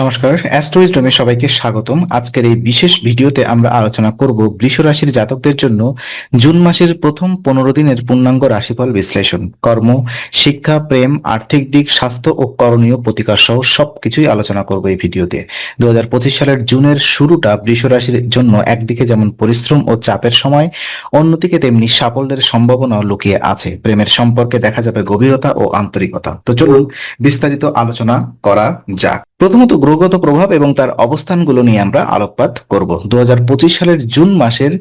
নমস্কার, অ্যাস্ট্রোইজডমে সবাইকে স্বাগতম। আজকের এই বিশেষ ভিডিওতে আমরা আলোচনা করব বৃষ রাশির জাতকদের জন্য জুন মাসের প্রথম পনেরো দিনের পূর্ণাঙ্গ রাশিফল বিশ্লেষণ। কর্ম, শিক্ষা, প্রেম, আর্থিক দিক, স্বাস্থ্য ও করণীয় প্রতিকার সহ সবকিছুই আলোচনা করব এই ভিডিওতে। দু হাজার পঁচিশ সালের জুনের শুরুটা বৃষ রাশির জন্য একদিকে যেমন পরিশ্রম ও চাপের সময়, অন্যদিকে তেমনি সাফল্যের সম্ভাবনাও লুকিয়ে আছে। প্রেমের সম্পর্কে দেখা যাবে গভীরতা ও আন্তরিকতা। তো চলুন বিস্তারিত আলোচনা করা যাক। প্রথমত গ্রহগত প্রভাব এবং তার অবস্থানগুলো নিয়ে আমরা আলোকপাত করব। দুহাজার পঁচিশ সালের জুন মাসের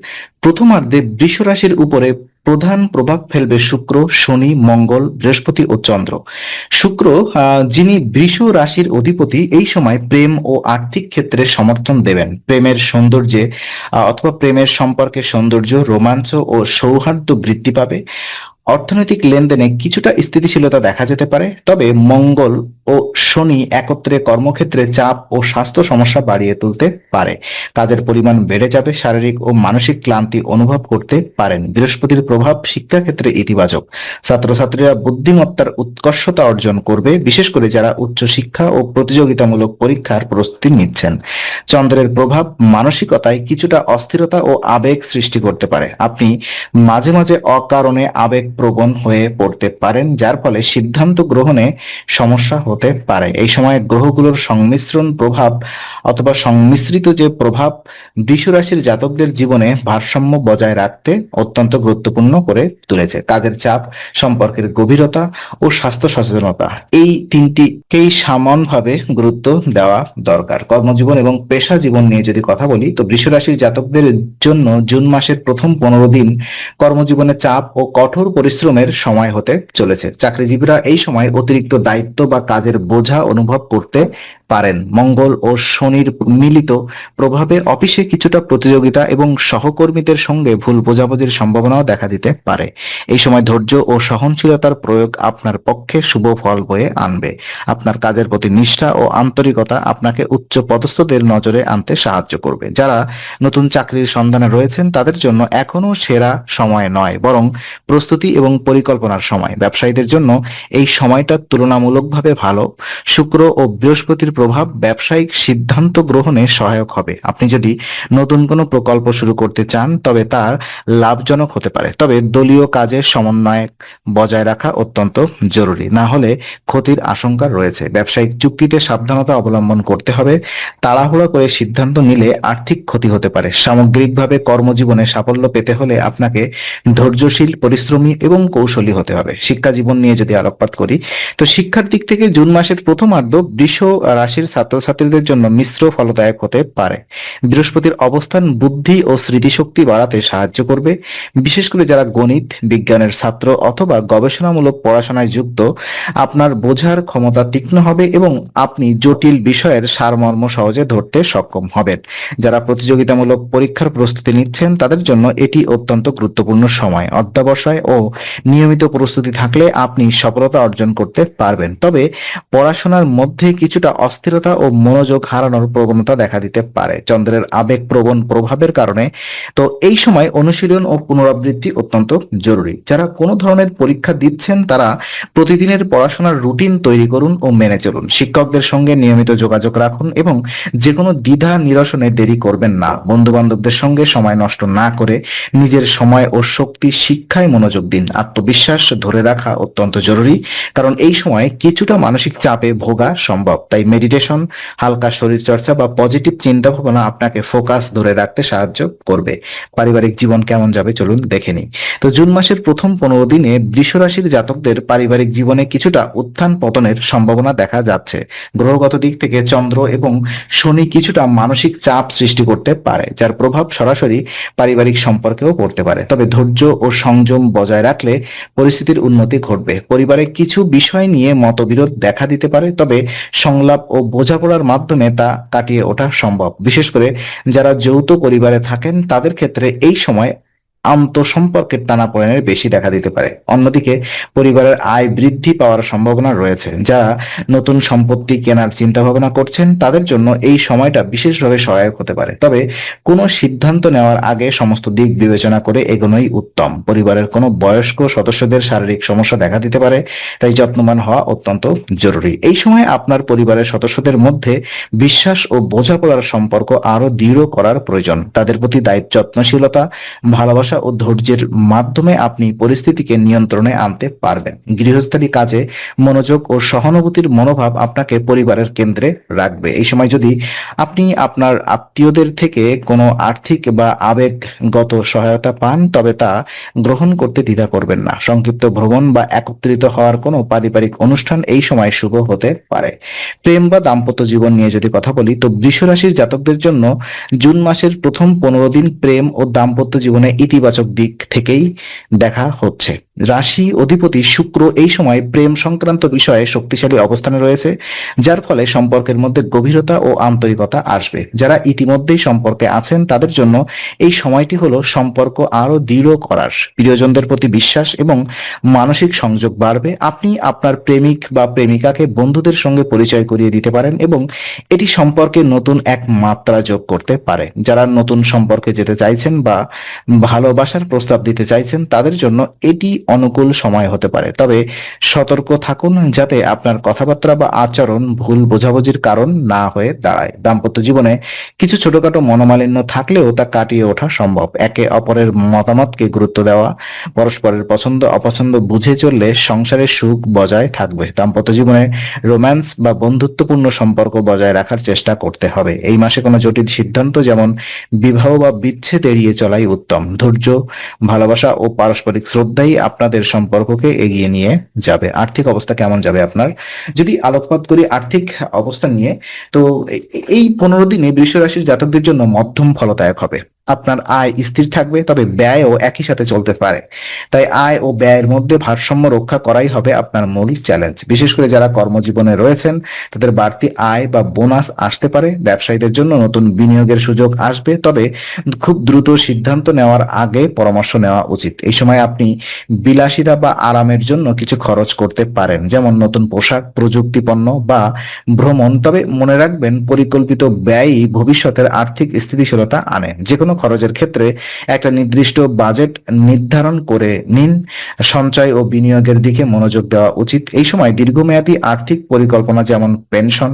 প্রথমার্ধে বৃষ রাশির উপরে প্রধান প্রভাব ফেলবে শুক্র, শনি, মঙ্গল, বৃহস্পতি ও চন্দ্র। শুক্র যিনি বৃষ রাশির অধিপতি, এই সময় প্রেম ও আর্থিক ক্ষেত্রে সমর্থন দেবেন। প্রেমের সৌন্দর্যে অথবা প্রেমের সম্পর্কে সৌন্দর্য, রোমাঞ্চ ও সৌহার্দ্য বৃদ্ধি পাবে। অর্থনৈতিক লেনদেনে কিছুটা স্থিতিশীলতা দেখা যেতে পারে, তবে মঙ্গল ও শনি একত্রে কর্মক্ষেত্রে চাপ ও স্বাস্থ্য সমস্যা বাড়িয়ে তুলতে পারে। কাজের পরিমাণ বেড়ে যাবে, শারীরিক ও মানসিক ক্লান্তি অনুভব করতে পারেন। বৃহস্পতির প্রভাব শিক্ষাক্ষেত্রে ইতিবাচক। ছাত্রছাত্রীরা বুদ্ধিমত্তার উৎকর্ষতা অর্জন করবে, বিশেষ করে যারা উচ্চ শিক্ষা ও প্রতিযোগিতামূলক পরীক্ষার প্রস্তুতি নিচ্ছেন। চন্দ্রের প্রভাব মানসিকতায় কিছুটা অস্থিরতা ও আবেগ সৃষ্টি করতে পারে। আপনি মাঝে মাঝে অকারণে আবেগ প্রবণ হয়ে পড়তে পারেন, যার ফলে সিদ্ধান্ত গ্রহণে সমস্যা হতে পারে। এই সময় গ্রহগুলোর সংমিশ্রণ প্রভাব অথবা সংমিশ্রিত যে প্রভাব রাশির জাতকদের জীবনে ভারসাম্য বজায় রাখতে অত্যন্ত গুরুত্বপূর্ণ করে তুলেছে। কাজের চাপ, সম্পর্কের গভীরতা ও স্বাস্থ্য সচেতনতা, এই তিনটিকেই সমানভাবে গুরুত্ব দেওয়া দরকার। কর্মজীবন এবং পেশা জীবন নিয়ে যদি কথা বলি, তো রাশির জাতকদের জন্য জুন মাসের প্রথম পনেরো দিন কর্মজীবনে চাপ ও কঠোর পরিশ্রমের সময় হতে চলেছে। চাকরিজীবীরা এই সময় অতিরিক্ত দায়িত্ব বা কাজের বোঝা অনুভব করতে পারেন। মঙ্গল ও শনির মিলিত প্রভাবে অফিসে কিছুটা প্রতিযোগিতা এবং সহকর্মীদের সঙ্গে ভুল বোঝাবুঝির সম্ভাবনাও দেখা দিতে পারে। এই সময় ধৈর্য ও সহনশীলতার প্রয়োগ আপনার পক্ষে শুভ ফল বয়ে আনবে। আপনার কাজের প্রতি নিষ্ঠা ও আন্তরিকতা আপনাকে উচ্চ পদস্থদের নজরে আনতে সাহায্য করবে। যারা নতুন চাকরির সন্ধানে রয়েছেন, তাদের জন্য এখনও সেরা সময় নয়, বরং প্রস্তুতি এবং পরিকল্পনার সময়। ব্যবসায়ীদের জন্য এই সময়টা তুলনামূলকভাবে ভালো। শুক্র ও বৃহস্পতির প্রভাব ব্যবসায়িক সিদ্ধান্ত গ্রহণে সহায়ক হবে। আপনি যদি নতুন কোনো প্রকল্প শুরু করতে চান, তবে তার লাভজনক হতে পারে। তবে দলীয় কাজের সমন্বয় বজায় রাখা অত্যন্ত জরুরি। না হলে ক্ষতির আশঙ্কা রয়েছে। ব্যবসায়িক চুক্তিতে সাবধানতা অবলম্বন করতে হবে। তাড়াহুড়া করে সিদ্ধান্ত নিলে আর্থিক ক্ষতি হতে পারে। সামগ্রিকভাবে কর্মজীবনে সাফল্য পেতে হলে আপনাকে ধৈর্যশীল, পরিশ্রমী এবং কৌশলী হতে হবে। শিক্ষা জীবন নিয়ে যদি আলোকপাত করি, তো শিক্ষার দিক থেকে জুন মাসের প্রথমার্ধ বৃষ রাশির ছাত্রছাত্রীদের জন্য মিশ্র ফলদায়ক হতে পারে। বৃহস্পতির অবস্থান বুদ্ধি ও স্মৃতিশক্তি বাড়াতে সাহায্য করবে। বিশেষ করে যারা গণিত, বিজ্ঞানের ছাত্র অথবা গবেষণামূলক পড়াশোনায় যুক্ত, আপনার বোঝার ক্ষমতা তীক্ষ্ণ হবে এবং আপনি জটিল বিষয়ের সারমর্ম সহজে ধরতে সক্ষম হবেন। যারা প্রতিযোগিতামূলক পরীক্ষার প্রস্তুতি নিচ্ছেন, তাদের জন্য এটি অত্যন্ত গুরুত্বপূর্ণ সময়। অধ্যাবসায় ও নিয়মিত প্রস্তুতি থাকলে আপনি সফলতা অর্জন করতে পারবেন। তবে পড়াশোনার মধ্যে কিছুটা অস্থিরতা ও মনোযোগ হারানোর প্রবণতা দেখা দিতে পারে। চন্দ্রের আবেগপ্রবণ প্রভাবের কারণে। তো এই সময় অনুশীলন ও পুনরাবৃত্তি অত্যন্ত জরুরি। যারা কোনো ধরনের পরীক্ষা দিচ্ছেন, তারা প্রতিদিনের পড়াশোনার রুটিন তৈরি করুন ও মেনে চলুন। শিক্ষকদের সঙ্গে নিয়মিত যোগাযোগ রাখুন এবং যে কোনো দ্বিধা নিরসনে দেরি করবেন না। বন্ধু বান্ধবদের সঙ্গে সময় নষ্ট না করে নিজের সময় ও শক্তি শিক্ষায় মনোযোগ দিন। আত্মবিশ্বাস ধরে রাখা অত্যন্ত জরুরি, কারণ এই সময় কিছুটা মানসিক চাপে ভোগা সম্ভব। তাই মেডিটেশন হালকা শরীর চর্চা বা পজিটিভ চিন্তা ভাবনা আপনাকে ফোকাস ধরে রাখতে সাহায্য করবে। পারিবারিক জীবন কেমন যাবে চলুন দেখে নিই। তো জুন মাসের প্রথম পনেরো দিনে বৃষ রাশির জাতকদের পারিবারিক জীবনে কিছুটা উত্থান পতনের সম্ভাবনা দেখা যাচ্ছে। গ্রহগত দিক থেকে চন্দ্র এবং শনি কিছুটা মানসিক চাপ সৃষ্টি করতে পারে, যার প্রভাব সরাসরি পারিবারিক সম্পর্কেও পড়তে পারে। তবে ধৈর্য ও সংযম বজায় রাখলে পরিস্থিতির উন্নতি ঘটবে। পরিবারে কিছু বিষয় নিয়ে মতবিরোধ দেখা দিতে পারে, তবে সংলাপ বোঝাপড়ার মাধ্যমে তা কাটিয়ে ওঠা সম্ভব। বিশেষ করে যারা যৌথ পরিবারে থাকেন, তাদের ক্ষেত্রে এই সময় আন্তঃসম্পর্কের টানাপোড়েনের বেশি দেখা দিতে পারে। অন্যদিকে, পরিবারের আয় বৃদ্ধি পাওয়ার সম্ভাবনা রয়েছে। যারা নতুন সম্পত্তি কেনার চিন্তা ভাবনা করছেন, তাদের জন্য এই সময়টা বিশেষভাবে সহায়ক হতে পারে। তবে কোনো সিদ্ধান্ত নেওয়ার আগে সমস্ত দিক বিবেচনা করে এগোনোই উত্তম। পরিবারের কোনো বয়স্ক সদস্যদের শারীরিক সমস্যা দেখা দিতে পারে, তাই যত্নবান হওয়া অত্যন্ত জরুরি। এই সময় আপনার পরিবারের সদস্যদের মধ্যে বিশ্বাস ও বোঝাপড়ার সম্পর্ক আরও দৃঢ় করার প্রয়োজন। তাদের প্রতি দায়িত্ব যত্নশীলতা ভালোবাসা ও ধৈর্যের মাধ্যমে আপনি পরিস্থিতিকে নিয়ন্ত্রণে আনতে পারবেন। গৃহস্থালী কাজে মনোযোগ ও সহানুভূতির মনোভাব আপনাকে পরিবারের কেন্দ্রে রাখবে। এই সময় যদি আপনি আপনার আত্মীয়দের থেকে কোনো আর্থিক বা আবেগগত সহায়তা পান, তবে তা গ্রহণ করতে দ্বিধা করবেন না। সংক্ষিপ্ত ভ্রমণ বা একত্রিত হওয়ার কোনো পারিবারিক অনুষ্ঠান এই সময় শুভ হতে পারে। প্রেম বা দাম্পত্য জীবন নিয়ে যদি কথা বলি, তো বৃষ রাশির জাতকদের জন্য জুন মাসের প্রথম পনেরো দিন প্রেম ও দাম্পত্য জীবনে ইতিবাচক দিক থেকেই দেখা হচ্ছে। রাশি অধিপতি শুক্র এই সময় প্রেম সংক্রান্ত বিষয়ে শক্তিশালী অবস্থানে রয়েছে, যার ফলে সম্পর্কের মধ্যে গভীরতা ও আন্তরিকতা আসবে। যারা ইতিমধ্যেই সম্পর্কে আছেন, তাদের জন্য এই সময়টি হলো সম্পর্ক আরও দৃঢ় করার। প্রিয়জনদের প্রতি বিশ্বাস এবং মানসিক সংযোগ বাড়বে। আপনি আপনার প্রেমিক বা প্রেমিকাকে বন্ধুদের সঙ্গে পরিচয় করিয়ে দিতে পারেন এবং এটি সম্পর্কে নতুন এক মাত্রা যোগ করতে পারে। যারা নতুন সম্পর্কে যেতে চাইছেন বা ভালোবাসার প্রস্তাব দিতে চাইছেন, তাদের জন্য এটি অনুকূল সময় হতে পারে। তবে সতর্ক থাকুন যাতে আপনার কথাবার্তা বা আচরণ ভুল বোঝাবুঝির কারণ না হয়ে দাঁড়ায়। দাম্পত্য জীবনে কিছু ছোটখাটো মনোমালিন্য থাকলেও তা কাটিয়ে ওঠা সম্ভব। একে অপরের মতামতকে গুরুত্ব দেওয়া, পরস্পরের পছন্দ, অপছন্দ বুঝে চললে সংসারের সুখ বজায় থাকবে। দাম্পত্য জীবনে রোম্যান্স বা বন্ধুত্বপূর্ণ সম্পর্ক বজায় রাখার চেষ্টা করতে হবে। এই মাসে কোনো জটিল সিদ্ধান্ত যেমন বিবাহ বা বিচ্ছেদ এড়িয়ে চলাই উত্তম। ধৈর্য, ভালোবাসা ও পারস্পরিক শ্রদ্ধাই আপনাদের সম্পর্ককে এগিয়ে নিয়ে যাবে। আর্থিক অবস্থা কেমন যাবে আপনার? যদি আলোকপাত করি আর্থিক অবস্থা নিয়ে, তো এই পনেরো দিনে বৃষ রাশির জাতকদের জন্য মধ্যম ফলদায়ক হবে। আপনার আয় স্থির থাকবে, তবে ব্যয়ও একই সাথে চলতে পারে। তাই আয় ও ব্যয়ের মধ্যে ভারসাম্য রক্ষা করাই হবে আপনার মূল চ্যালেঞ্জ বিশেষ করে যারা কর্মজীবনে রয়েছেন, তাদের বাড়তি আয় বা বোনাস আসতে পারে। ব্যবসায়ীদের জন্য নতুন বিনিয়োগের সুযোগ আসবে, তবে খুব দ্রুত সিদ্ধান্ত নেওয়ার আগে পরামর্শ নেওয়া উচিত। এই সময় আপনি বিলাসিতা বা আরামের জন্য কিছু খরচ করতে পারেন, যেমন নতুন পোশাক, প্রযুক্তি পণ্য বা ভ্রমণ। তবে মনে রাখবেন, পরিকল্পিত ব্যয়ই ভবিষ্যতের আর্থিক স্থিতিশীলতা আনে। যে কোনো খরচের ক্ষেত্রে একটা নির্দিষ্ট বাজেট নির্ধারণ করে নিন। সঞ্চয় ও বিনিয়োগের দিকে মনোযোগ দেওয়া উচিত। এই সময় দীর্ঘমেয়াদী আর্থিক পরিকল্পনা যেমন পেনশন,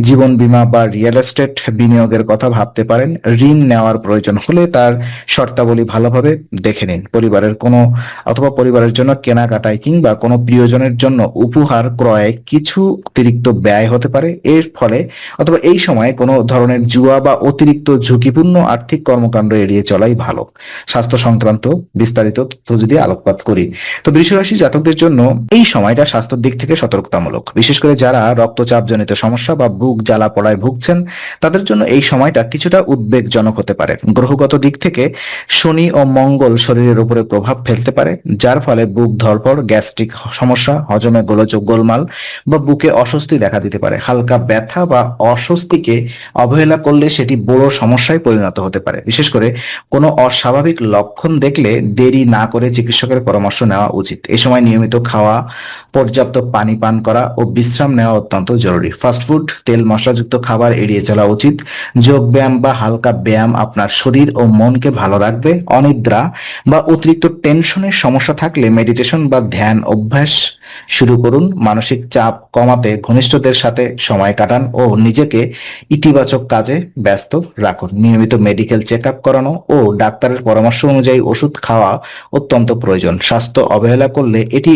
জীবন বীমা বা রিয়েল এস্টেট বিনিয়োগের কথা ভাবতে পারেন। ঋণ নেওয়ার প্রয়োজন হলে তার শর্তাবলী ভালোভাবে দেখে নিন। পরিবারের কোনো অথবা পরিবারের জন্য কেনাকাটায় কিংবা কোনো প্রিয়জনের জন্য উপহার ক্রয়ে কিছু অতিরিক্ত ব্যয় হতে পারে। এর ফলে অথবা এই সময় কোনো ধরনের জুয়া বা অতিরিক্ত ঝুঁকিপূর্ণ আর্থিক কর্মকাণ্ড এড়িয়ে চলাই ভালো। স্বাস্থ্য সংক্রান্ত বিস্তারিত তথ্য যদি আলোকপাত করি। তো বৃষরাশি জাতকদের জন্য এই সময়টা স্বাস্থ্যের দিক থেকে সতর্কতামূলক। বিশেষ করে যারা রক্তচাপ জনিত সমস্যা বা বুক জ্বালা পড়ায় ভুগছেন, তাদের জন্য এই সময়টা কিছুটা উদ্বেগজনক হতে পারে। গ্রহগত দিক থেকে শনি ও মঙ্গল শরীরের উপরে প্রভাব ফেলতে পারে, যার ফলে বুক ধরপড় গ্যাস্ট্রিক সমস্যা, হজমে গোলযোগ গোলমাল বা বুকে অস্বস্তি দেখা দিতে পারে। হালকা ব্যথা বা অস্বস্তিকে অবহেলা করলে সেটি বড় সমস্যায় পরিণত হতে পারে। বিশেষ করে কোনো অস্বাভাবিক লক্ষণ দেখলে দেরি না করে চিকিৎসকের পরামর্শ নেওয়া উচিত। এ সময় নিয়মিত খাওয়া, পর্যাপ্ত পানি পান করা ও বিশ্রাম নেওয়া অত্যন্ত জরুরি। ফাস্টফুড তেল মশলাযুক্ত খাবার এড়িয়ে চলা উচিত। যোগ ব্যায়াম বা হালকা ব্যায়াম আপনার শরীর ও মনকে ভালো রাখবে। অনিদ্রা বা অতিরিক্ত টেনশনের সমস্যা থাকলে মেডিটেশন বা ধ্যান অভ্যাস শুরু করুন। মানসিক চাপ কমাতে ঘনিষ্ঠদের সাথে সময় কাটান ও নিজেকে ইতিবাচক কাজে ব্যস্ত রাখুন। নিয়মিত মেডিকেল চেক আপ করানো ও ডাক্তারের পরামর্শ অনুযায়ী ওষুধ খাওয়া অত্যন্ত প্রয়োজন। স্বাস্থ্য অবহেলা করলে এটি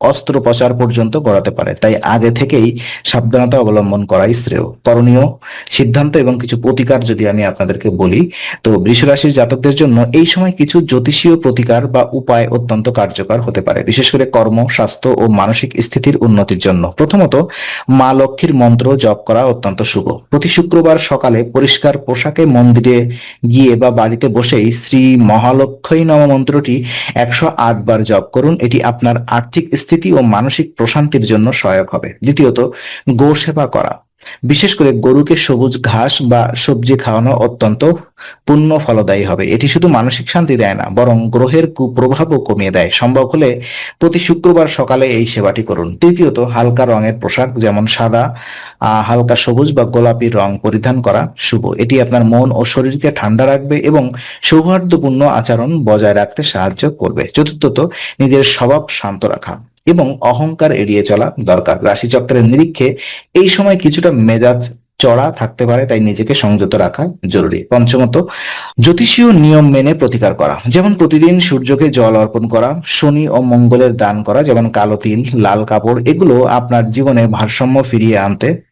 অস্ত্রোপচার পর্যন্ত গড়াতে পারে। তাই আগে থেকেই সাবধানতা অবলম্বন করাই শ্রেয়। করণীয়, সিদ্ধান্ত এবং কিছু প্রতিকার যদি আমি আপনাদেরকে বলি, তো বৃষরাশির জাতকদের জন্য এই সময় কিছু জ্যোতিষীয় প্রতিকার বা উপায় অত্যন্ত কার্যকর হতে পারে। বিশেষ করে কর্ম, স্বাস্থ্য ও মানসিক স্থিতির উন্নতির জন্য। প্রথমত, মা লক্ষ্মীর মন্ত্র জপ করা অত্যন্ত শুভ। প্রতি শুক্রবার সকালে পরিষ্কার পোশাকে মন্দিরে গিয়ে বা বাড়িতে বসেই শ্রী মহালক্ষ্মী নম মন্ত্রটি একশো আট বার জপ করুন। এটি আপনার আর্থিক স্থিতি ও মানসিক প্রশান্তির জন্য সহায়ক হবে। দ্বিতীয়ত গো সেবা করা। বিশেষ করে গরুকে সবুজ ঘাস বা সবজি খাওয়ানো অত্যন্ত পুণ্য ফলদায়ী হবে। এটি শুধু মানসিক শান্তি দেয় না, বরং গ্রহের কুপ্রভাবও কমিয়ে দেয়। সম্ভব হলে প্রতি শুক্রবার সকালে এই সেবাটি করুন। তৃতীয়ত, হালকা রঙের পোশাক, যেমন সাদা হালকা সবুজ বা গোলাপি রং পরিধান করা শুভ। এটি আপনার মন ও শরীরকে ঠান্ডা রাখবে এবং সৌহার্দ্যপূর্ণ আচরণ বজায় রাখতে সাহায্য করবে। চতুর্থত, নিজের স্বভাব শান্ত রাখা। এবং অহংকার এড়িয়ে চলা দরকার। রাশি চক্রের নিরীক্ষে এই সময় কিছুটা মেজাজ চড়া থাকতে পারে, তাই নিজেকে সংযত রাখা জরুরি। পঞ্চমত, জ্যোতিষীয় নিয়ম মেনে প্রতিকার করা। যেমন প্রতিদিন সূর্যকে জল অর্পণ করা, শনি ও মঙ্গলের দান করা, যেমন কালো তিল, লাল কাপড়, এগুলো আপনার জীবনে ভারসাম্য ফিরিয়ে আনতে